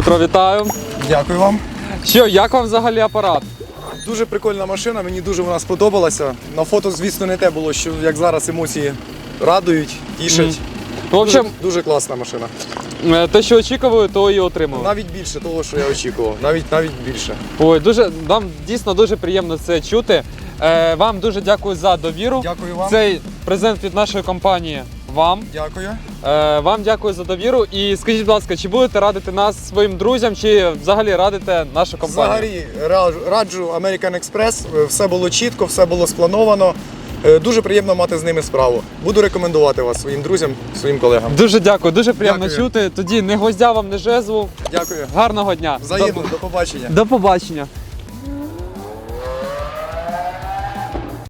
Дмитро, вітаю. Дякую вам. Що, як вам взагалі апарат? Дуже прикольна машина, мені дуже вона сподобалася. На фото, звісно, не те було, що як зараз емоції радують, тішать. Ну, в общем, дуже, дуже класна машина. е, те, що очікували, то і отримали. Навіть більше того, що я очікував. Навіть навіть більше. Ой, дуже нам дійсно дуже приємно це чути. Е, вам дуже дякую за довіру. Дякую вам. Цей презент від нашої компанії вам. Дякую. Е, вам дякую за довіру. І скажіть, будь ласка, чи будете радити нас своїм друзям, чи взагалі радите нашу компанію? Взагалі ра- раджу American Express. Все було чітко, все було сплановано. Е, Дуже приємно мати з ними справу. Буду рекомендувати вас своїм друзям, своїм колегам. Дуже дякую, дуже приємно Дякую. чути. Тоді не гвоздя вам, не жезлу. Дякую. Гарного дня. Взаємно, до побачення. До побачення.